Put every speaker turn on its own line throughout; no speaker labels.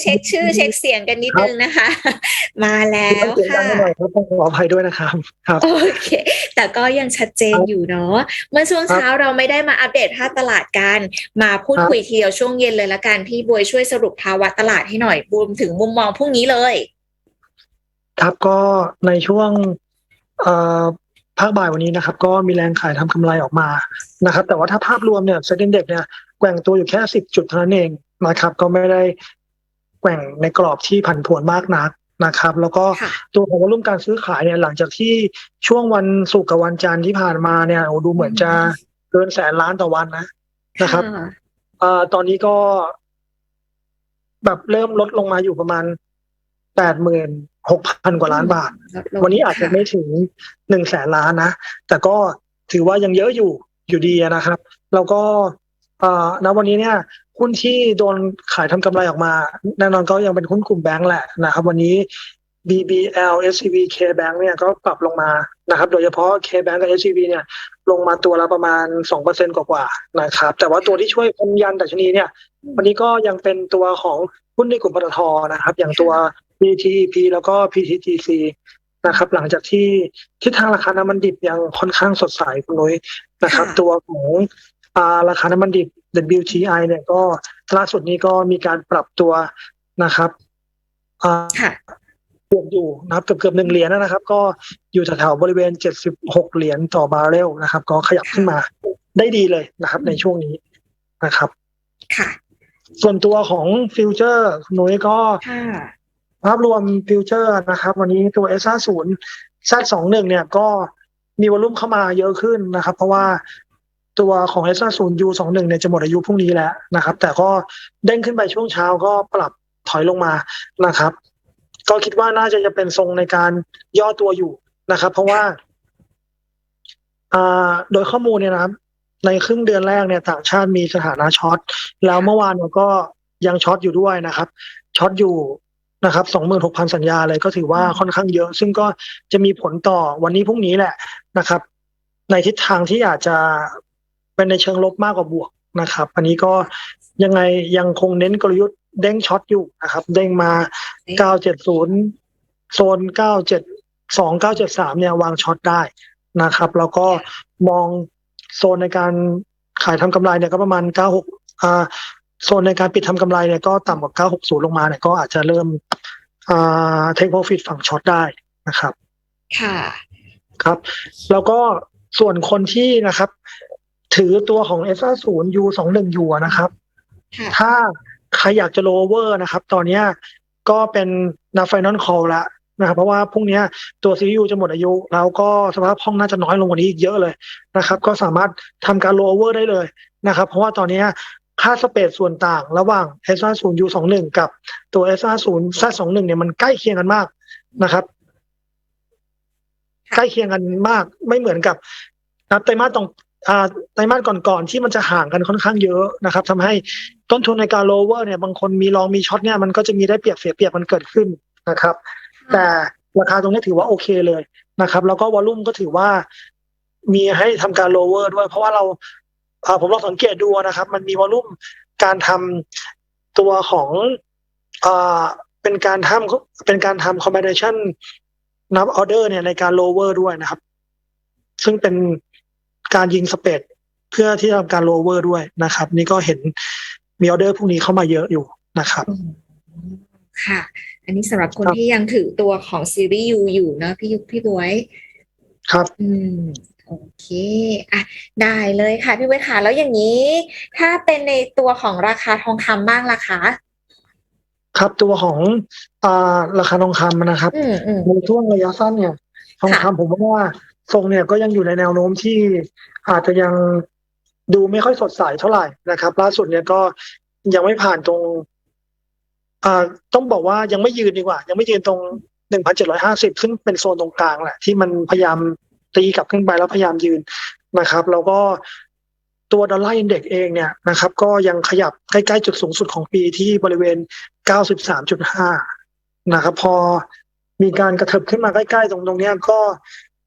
เช็คชื่อเช็คเสียงกันนิดนึงนะคะ มาแล้ว
เสียงดั
ค่ะ
งหน่อยครับต้องขออภัยด้วยนะครับครับ
โอเค แต่ก็ยังชัดเจนอยู่เนาะเมื่อช่วงเช้าเราไม่ได้มาอัปเดตภาพตลาดกัน มาพูด
ครับ
คุยทีเดียวช่วงเย็นเลยละกันพี่บวยช่วยสรุปภาวะตลาดให้หน่อยรวมถึงมุมมองพรุ่งนี้เลย
ครับก็ในช่วงเอ่อภาคบ่ายวันนี้นะครับ ก็มีแรงขายทำกำไรออกมานะครับ แต่ว่าถ้าภาพรวมเนี่ยเซ็นดินเด็กเนี่ยแกว่งตัวอยู่แค่สิบจุดเท่านั้นเองนะครับก็ไม่ได้ แกว่งในกรอบที่ผันผวนมากนักนะครับ แล้วก็
ค่ะ
ตัวของวอลุ่มการซื้อขายเนี่ยหลังจากที่ช่วงวันศุกร์กับวันจันทร์ที่ผ่านมาเนี่ยโอ้ดูเหมือนจะเกินแสนล้านต่อวันนะนะครับะเอ่อตอนนี้ก็ แบบเริ่มลดลงมาอยู่ประมาณแปดหมื่นหกพันกว่าล้านบาท
ลดลง
วันนี้อาจจะ
ค่
ไม่ถึงหนึ่งแสนล้านนะ แต่ก็ถือว่ายังเยอะอยู่อยู่ดีนะครับ แล้วก็เอ่อณวันนี้เนี่ย หุ้นที่โดนขายทำกำไรออกมา แน่นอนก็ยังเป็นหุ้นกลุ่มแบงก์แหละนะครับวันนี้ BBL SCB K Bank เนี่ยก็ปรับลงมานะครับ โดยเฉพาะ K Bank กับ SCB เนี่ยลงมาตัวละประมาณสองเปอร์เซ็นกว่าๆนะครับ แต่ว่าตัวที่ช่วยพนยันดัชนีเนี่ย วันนี้ก็ยังเป็นตัวของหุ้นในกลุ่มปตทนะครับ อย่างตัว PTP แล้วก็ PTGC นะครับ หลังจากที่ทิศทางราคาน้ำมันดิบยังค่อนข้างสดใสคุณนุ้ยนะครับ
ค่ะ
ตัวของอ่าราคาน้ำมันดิบ WTI เนี่ยก็ล่าสุดนี้ก็มีการปรับตัวนะครับอ่า
ค่ะ
บวกอยู่นะครับเกือบเกือบหนึ่งเหรียญนะครับ ก็อยู่แถวๆบริเวณ76เหรียญต่อบาร์เรลนะครับ ก็ขยับขึ้นมาได้ดีเลยนะครับ ในช่วงนี้นะครับ
ค่ะ
ส่วนตัวของฟิวเจอร์คุณนุ้ยก็
ค่ะ
ภาพรวมฟิวเจอร์นะครับ วันนี้ตัว S 5 0 Z 2 1 เนี่ยก็มีวอลุ่มเข้ามาเยอะขึ้นนะครับ เพราะว่า ตัวของ S 5 0 U 2 1เนี่ยจะหมดอายุพรุ่งนี้แล้วนะครับ แต่ก็เด้งขึ้นไปช่วงเช้าก็ปรับถอยลงมานะครับ ก็คิดว่าน่าจะจะเป็นทรงในการย่อตัวอยู่นะครับ เพราะว่าอ่าโดยข้อมูลเนี่ยนะครับ ในครึ่งเดือนแรกเนี่ยต่างชาติมีสถานะช็อตแล้วเมื่อวานเนี่ยก็ยังช็อตอยู่ด้วยนะครับช็อตอยู่นะครับสองหมื่นหกพันสัญญาเลยก็ถือว่าค่อนข้างเยอะ ซึ่งก็จะมีผลต่อวันนี้พรุ่งนี้แหละนะครับ ในทิศทางที่อาจจะ เป็นในเชิงลบมากกว่าบวกนะครับ อันนี้ก็ยังไงยังคงเน้นกลยุทธ์เด้งช็อตอยู่นะครับ เด้งมา 970 โซน 972 973 เนี่ยวางช็อตได้นะครับ แล้วก็มองโซนในการขายทำกำไรเนี่ยก็ประมาณ 96อ่าโซนในการปิดทำกำไรเนี่ยก็ต่ำกว่า 960 ลงมาเนี่ยก็อาจจะเริ่มอ่าเทคโปรฟิตฝั่งช็อตได้นะครับ
ค่ะ
ครับ แล้วก็ส่วนคนที่นะครับ ถือตัวของ s 5 0 U 2 1อยู่อะนะครับ
ค่ะ
ถ้าใครอยากจะโลเวอร์นะครับ ตอนเนี้ยก็เป็นนาไฟนอลคอลละนะครับเพราะว่าพรุ่งเนี้ยตัว CPU จะหมดอายุ แล้วก็สภาพคล่องน่าจะน้อยลงกว่านี้อีกเยอะเลยนะครับ ก็สามารถทำการโลเวอร์ได้เลยนะครับ เพราะว่าตอนเนี้ยค่าสเปดส่วนต่างระหว่าง S50 U21 กับตัว S50 Z21 เนี่ยมันใกล้เคียงกันมากนะครับ
ค่ะ
ใกล้เคียงกันมากไม่เหมือนกับนะครับไตรมาสตรงอ่า ไตรมาสก่อนๆที่มันจะห่างกันค่อนข้างเยอะนะครับทำให้ต้นทุนในการโลเวอร์เนี่ยบางคนมีลองมีช็อตเนี่ยมันก็จะมีได้เปรียบเสียเปรียบมันเกิดขึ้นนะครับ แต่ราคาตรงนี้ถือว่าโอเคเลยนะครับ แล้วก็วอลุ่มก็ถือว่ามีให้ทำการโลเวอร์ด้วย เพราะว่าเราผมลองสังเกตดูนะครับ มันมีวอลุ่มการทำตัวของอเป็นการทำเป็นการทำ combination นับออเดอร์เนี่ยในการโลเวอร์ด้วยนะครับ ซึ่งเป็น การยิงสเปดเพื่อที่จะทำการโลเวอร์ด้วยนะครับ นี่ก็เห็นมีออเดอร์พวกนี้เข้ามาเยอะอยู่นะครับ
อืมค่ะ อันนี้สำหรับคน
ครับ
ที่ยังถือตัวของซีรีส์ยูอยู่เนอะพี่ยุพี่บวย
ครับ
อืมโอเคอะได้เลยค่ะพี่บวยค่ะ แล้วอย่างนี้ ถ้าเป็นในตัวของราคาทองคำบ้างล่ะคะ
ครับตัวของอ่าราคาทองคำนะครับ
อืมอืม
ในช่วงระยะสั้นเนี่ย ทองคำผมว่า ทรงเนี่ยก็ยังอยู่ในแนวโน้มที่อาจจะยังดูไม่ค่อยสดใสเท่าไหร่นะครับ ล่าสุดเนี่ยก็ยังไม่ผ่านตรงอ่าต้องบอกว่ายังไม่ยืนดีกว่า ยังไม่ยืนตรงหนึ่งพันเจ็ดร้อยห้าสิบซึ่งเป็นโซนตรงกลางแหละ ที่มันพยายามตีกลับขึ้นไปแล้วพยายามยืนนะครับแล้วก็ตัวดอลลาร์อินเด็กเองเนี่ยนะครับ ก็ยังขยับใกล้ๆจุดสูงสุดของปีที่บริเวณเก้าสิบสามจุดห้านะครับ พอมีการกระเถิบขึ้นมาใกล้ๆ ตรงตรงนี้ก็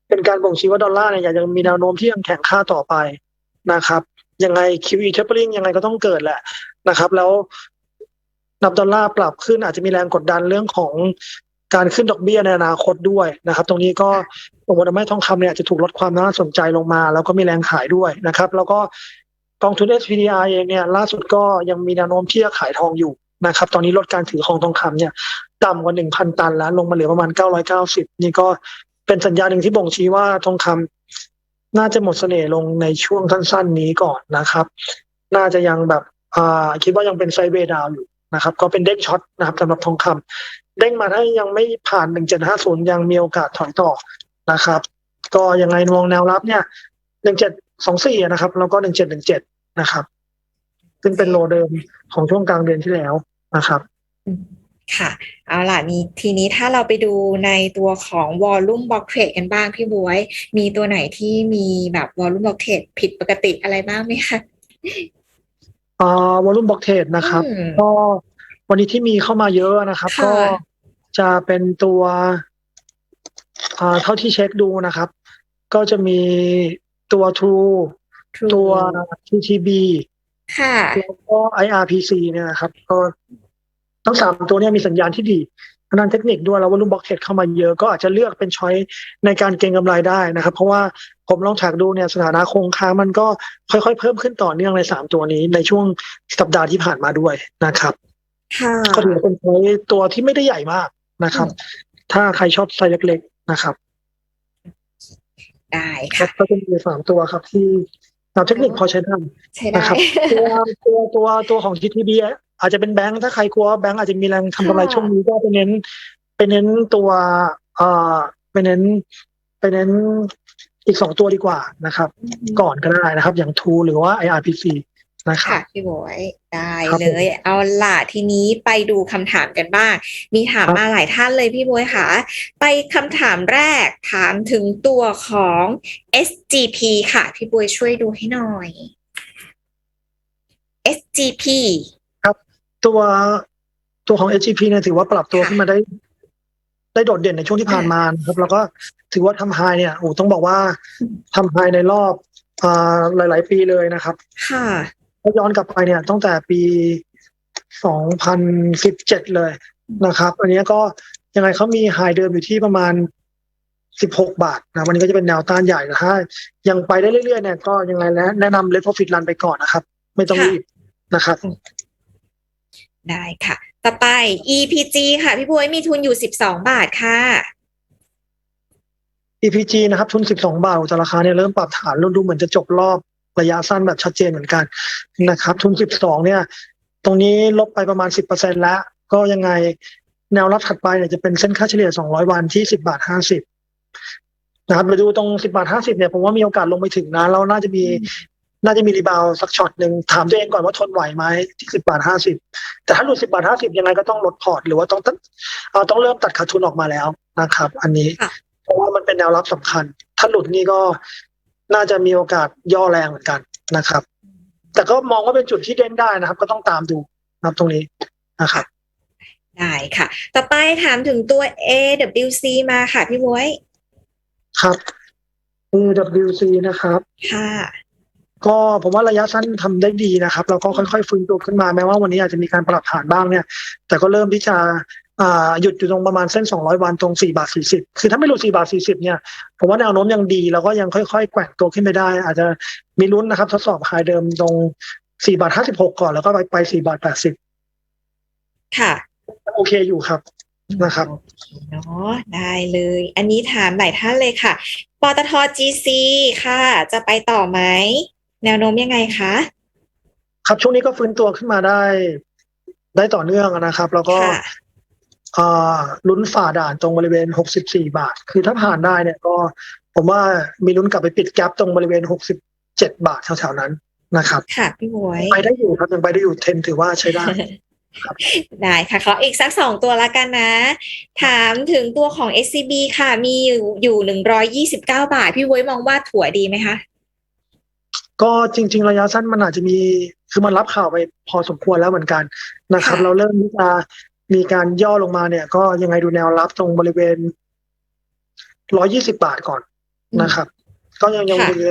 เป็นการบ่งชี้ว่าดอลลาร์เนี่ยยังมีแนวโน้มที่ยังแข็งค่าต่อไปนะครับ ยังไง QE tapering ยังไงก็ต้องเกิดแหละนะครับ แล้วนับดอลลาร์ปรับขึ้นอาจจะมีแรงกดดันเรื่องของการขึ้นดอกเบี้ยในอนาคตด้วยนะครับ ตรงนี้ก็ส่งผลทำให้ทองคำเนี่ยอาจจะถูกลดความน่าสนใจลงมา แล้วก็มีแรงขายด้วยนะครับ แล้วก็กองทุน SPDR เองเนี่ยล่าสุดก็ยังมีแนวโน้มที่จะขายทองอยู่นะครับ ตอนนี้ลดการถือของทองคำเนี่ยต่ำกว่า 1,000 ตันแล้ว ลงมาเหลือประมาณ 990 นี่ก็ เป็นสัญญาณหนึ่งที่บ่งชี้ว่าทองคำน่าจะหมดเสน่ห์ลงในช่วงสั้น ๆ นี้ก่อนนะครับ น่าจะยังแบบอ่าคิดว่ายังเป็นไซเวย์ดาวอยู่นะครับ ก็เป็นเด้งช็อตนะครับสำหรับทองคำเด้งมาถ้ายังไม่ผ่าน1750ยังมีโอกาสถอยต่อนะครับ ก็ยังไงมองแนวรับเนี่ย1724นะครับ แล้วก็1717นะครับ ซึ่งเป็นโลเดิมของช่วงกลางเดือนที่แล้วนะครับ
ค่ะ เอาล่ะนี้ทีนี้ถ้าเราไปดูในตัวของวอลลุ่มบล็อกเทรดกันบ้างพี่บวย มีตัวไหนที่มีแบบวอลลุ่มบล็อกเทรดผิดปกติอะไรบ้างไหมคะ
อ่าวอลุ่มบล็อกเทรดนะครับ
อืม
ก็วันนี้ที่มีเข้ามาเยอะนะครับ
ค่ะ
ก็จะเป็นตัวอ่าเท่าที่เช็คดูนะครับ ก็จะมีตัว True ตัว TTB
ค่ะ
แล้วก็ IRPC เนี่ยนะครับ ก็ ทั้งสามตัวเนี่ยมีสัญญาณที่ดีทางด้านเทคนิคด้วยแล้ววอลุ่มบล็อกเทรดเข้ามาเยอะก็อาจจะเลือกเป็นช้อยในการเก็งกำไรได้นะครับ เพราะว่าผมลองถักดูเนี่ยสถานะคงค้างมันก็ค่อยๆ เพิ่มขึ้นต่อเนื่องในสามตัวนี้ในช่วงสัปดาห์ที่ผ่านมาด้วยนะครับ
ค่ะ
ก็ถือว่าเป็นช้อยตัวที่ไม่ได้ใหญ่มากนะครับ ถ้าใครชอบไซส์เล็ก ๆนะครับ
ได้
ครั
ค่ะ
บก็จะมีสามตัวครับที่ตามเทคนิคพอใช้ได้
ใช้ได้
นะครับตัวตัวตัวตัวของ GTB อาจจะเป็นแบงค์ถ้าใครกลัวว่าแบงค์อาจจะมีแรงทำกำไร
ค่ะ
ช่วงนี้ก็ไปเน้นไปเน้นตัวเอ่อไปเน้นไปเน้นอีกสองตัวดีกว่านะครับ ก่อนก็ได้นะครับ อย่างทูหรือว่า IRPC นะครั
ค่ะ
บ
พี่บวยได้
ครับ
เลย เอาล่ะทีนี้ไปดูคำถามกันบ้าง มีถาม
ครับ
มาหลายท่านเลยพี่บวยค่ะ ไปคำถามแรกถามถึงตัวของ SGP ค่ะ พี่บวยช่วยดูให้หน่อย SGP
ตัวตัวของ HGP เนี่ยถือว่าปรับตัว
ค่ะ
ขึ้นมาได้ ได้โดดเด่นในช่วงที่ผ่านมานะครับ แล้วก็ถือว่าทำไฮเนี่ยโอ้ต้องบอกว่าทำไฮในรอบอ่าหลาย ๆ ปีเลยนะครับ
ค่ะ
ถ้าย้อนกลับไปเนี่ยตั้งแต่ปี2017เลยนะครับ อันนี้ก็ยังไงเขามีไฮเดิมอยู่ที่ประมาณ16บาทนะวันนี้ก็จะเป็นแนวต้านใหญ่นะถ้ายังไปได้เรื่อยๆเนี่ยก็ยังไงแล้วแนะนำเลทโปรฟิตรันไปก่อนนะครับ ไม่ต้อง
ค่ะ
รีบนะครับ
ได้ค่ะ ต่อไป EPG ค่ะ พี่บวยมีทุนอยู่ 12 บาทค่ะ
EPG นะครับทุน 12 บาทแต่ราคาเนี่ยเริ่มปรับฐานรุ่นดูเหมือนจะจบรอบระยะสั้นแบบชัดเจนเหมือนกันนะครับ ทุน 12 เนี่ย ตรงนี้ลบไปประมาณ 10%แล้ว ก็ยังไงแนวรับถัดไปเนี่ยจะเป็นเส้นค่าเฉลี่ย 200 วันที่ 10 บาท 50 นะครับมาดูตรง 10 บาท 50 เนี่ย ผมว่ามีโอกาสลงไปถึงนะแล้วน่าจะมี น่าจะมีรีบาวด์สักช็อตหนึ่งถามตัวเองก่อนว่าทนไหวไหมที่สิบาทห้าสิบแต่ถ้าหลุดสิบาทห้าสิบยังไงก็ต้องลดพอร์ตหรือว่าต้องตัดเอ่อต้องเริ่มตัดขาดทุนออกมาแล้วนะครับ อันนี้
ค่ะ
เพราะว่ามันเป็นแนวรับสำคัญ ถ้าหลุดนี่ก็น่าจะมีโอกาสย่อแรงเหมือนกันนะครับ แต่ก็มองว่าเป็นจุดที่เด้งได้นะครับ ก็ต้องตามดูนะครับตรงนี้นะครับ
ได้ค่ะ ต่อไปถามถึงตัว AWC มาค่ะพี่บวย
ครับ AWC นะครับ
ค่ะ
ก็ผมว่าระยะสั้นทำได้ดีนะครับแล้วก็ค่อยๆฟื้นตัวขึ้นมาแม้ว่าวันนี้อาจจะมีการปรับฐานบ้างเนี่ย แต่ก็เริ่มที่จะอ่าหยุดอยู่ตรงประมาณเส้น 200 วันตรง 4 บาท 40 คือถ้าไม่หลุด 4 บาท 40 เนี่ย ผมว่าแนวโน้มยังดีแล้วก็ยังค่อยๆ แกว่งตัวขึ้นไปได้ อาจจะมีลุ้นนะครับ ทดสอบไฮเดิมตรง 4 บาท 56 ก่อนแล้วก็ไปไป 4 บาท 80
ค่ะ
โอเคอยู่ครับนะครับ
โอเคเนาะได้เลย อันนี้ถามหลายท่านเลยค่ะปตท GC ค่ะ จะไปต่อไหม แนวโน้มยังไงคะ
ครับช่วงนี้ก็ฟื้นตัวขึ้นมาได้ ได้ต่อเนื่องนะครับ แล้วก็
ค่ะ
อ่าลุ้นฝ่าด่านตรงบริเวณ 64 บาท คือถ้าผ่านได้เนี่ยก็ผมว่ามีลุ้นกลับไปปิดแกลบตรงบริเวณ 67 บาทแถวๆนั้นนะครับ
ค่ะพี่บวย
ไปได้อยู่ครับยังไปได้อยู่เทนถือว่าใช้ได้
ได้ค่ะขออีกสักสองตัวละกันนะ ถามถึงตัวของ SCB ค่ะ มีอยู่อยู่หนึ่งร้อยยี่สิบเก้าบาท พี่บวยมองว่าถั่วดีไหมคะ
ก็จริง ๆ ระยะสั้นมันอาจจะมีคือมันรับข่าวไปพอสมควรแล้วเหมือนกันนะครับ
ค่ะ
เราเริ่มที่จะมีการย่อลงมาเนี่ย ก็ยังไงดูแนวรับตรงบริเวณ120บาทก่อนนะครับ ก็ยังยัง
ค่ะ
มี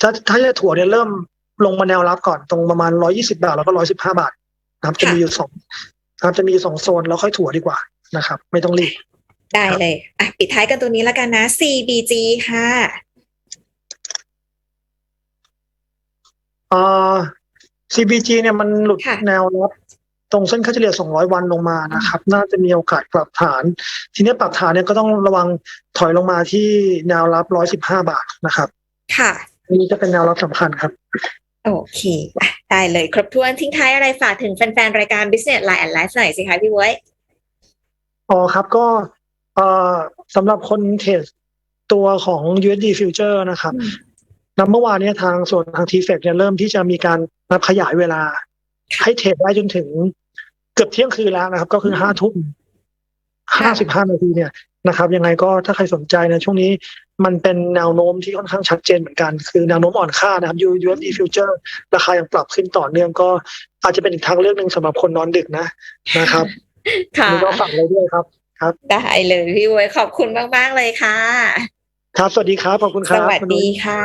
ถ้าถ้าจะถั่วเนี่ยเริ่มลงมาแนวรับก่อนตรงประมาณ120บาทแล้วก็115บาทนะครับ จะมีอยู่สองครับจะมีสองโซนแล้วค่อยถั่วดีกว่านะครับ ไม่ต้องรีบ
ได้เลย อะ ปิดท้ายกันตัวนี้แล้วกันนะ CBG ค่ะ
อ่า CBG เนี่ยมันหลุด
ค่ะ
แนวรับตรงเส้นค่าเฉลี่ย 200 วันลงมานะครับ น่าจะมีโอกาสปรับฐาน ทีนี้ปรับฐานเนี่ยก็ต้องระวังถอยลงมาที่แนวรับ 115 บาทนะครับ
ค่ะ
อันนี้จะเป็นแนวรับสำคัญครับ
โอเคอะได้เลยครบถ้วนทิ้งท้ายอะไรฝากถึงแฟนๆ รายการ Business Line and Life หน่อยสิคะพี่บ๊วย
อ๋อครับก็เอ่อสำหรับคนเทรดตัวของ USD Future นะครับ
อืม
นับเมื่อวานเนี้ทางส่วนทาง t f e c เนี่ยเริ่มที่จะมีการนับขยายเวลา ให้เทรดได้จนถึงเกือบเที่ยงคืนแล้วนะครับ ก็คือห้าทุ่มห้าสิบห้านาทีเนี่ยนะครับ ยังไงก็ถ้าใครสนใจในช่วงนี้มันเป็นแนวโน้มที่ค่อนข้างชัดเจนเหมือนกัน คือแนวโน้มอ่อนค่านะครับ USD Future ราคายังปรับขึ้นต่อเนื่องก็อาจจะเป็นอีกทางเลือกหนึ่งสำหรับคนนอนดึกนะนะครับ
ค่ะ
นี่ก็ฝากไว้ด้วยครับ
ได้เลยพี่บ๊วยขอบคุณมาก ๆ เลยค่ะ
ครับ สวัสดีครับ ขอบคุณค
ส
รับ
วัส
คุณนุ้
ดี
ย
ค่ะ